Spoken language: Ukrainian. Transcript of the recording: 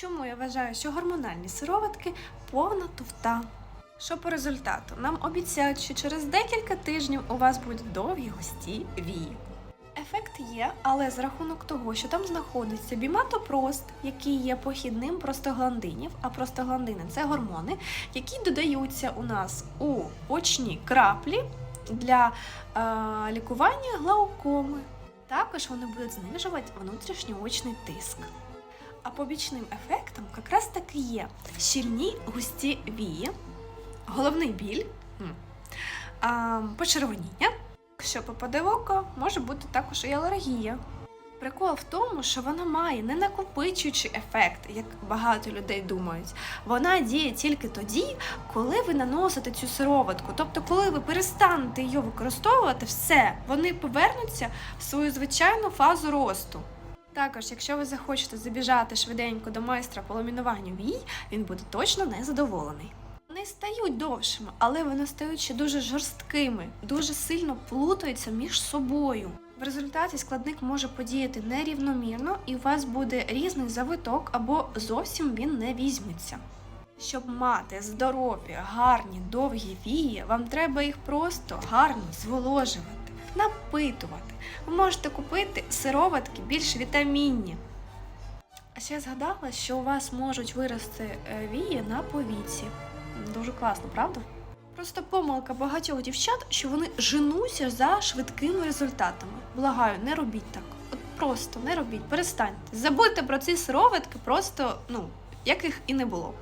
Чому я вважаю, що гормональні сироватки повна туфта? Що по результату? Нам обіцяють, що через декілька тижнів у вас будуть довгі густі вії. Ефект є, але з рахунок того, що там знаходиться біматопрост, який є похідним простагландинів, а простагландини це гормони, які додаються у нас у очні краплі для е, лікування глаукоми. Також вони будуть знижувати внутрішньоочний тиск. А побічним ефектом якраз таки є щільні густі вії, головний біль, почервоніння. Якщо попаде в око, може бути також і алергія. Прикол в тому, що вона має не накопичуючий ефект, як багато людей думають. Вона діє тільки тоді, коли ви наносите цю сироватку. Тобто, коли ви перестанете її використовувати, все, вони повернуться в свою звичайну фазу росту. Також, якщо ви захочете забіжати швиденько до майстра по ламінуванню вій, він буде точно незадоволений. Вони стають довшими, але вони стають ще дуже жорсткими, дуже сильно плутаються між собою. В результаті складник може подіяти нерівномірно, і у вас буде різний завиток або зовсім він не візьметься. Щоб мати здорові, гарні, довгі вії, вам треба їх просто гарно зволожувати, напитувати. Ви можете купити сироватки більш вітамінні. А ще згадала, що у вас можуть вирости е, вії на повіці. Дуже класно, правда? Просто помилка багатьох дівчат, що вони женуться за швидкими результатами. Благаю, не робіть так. От просто не робіть, перестаньте. Забудьте про ці сироватки, просто ну, як їх і не було.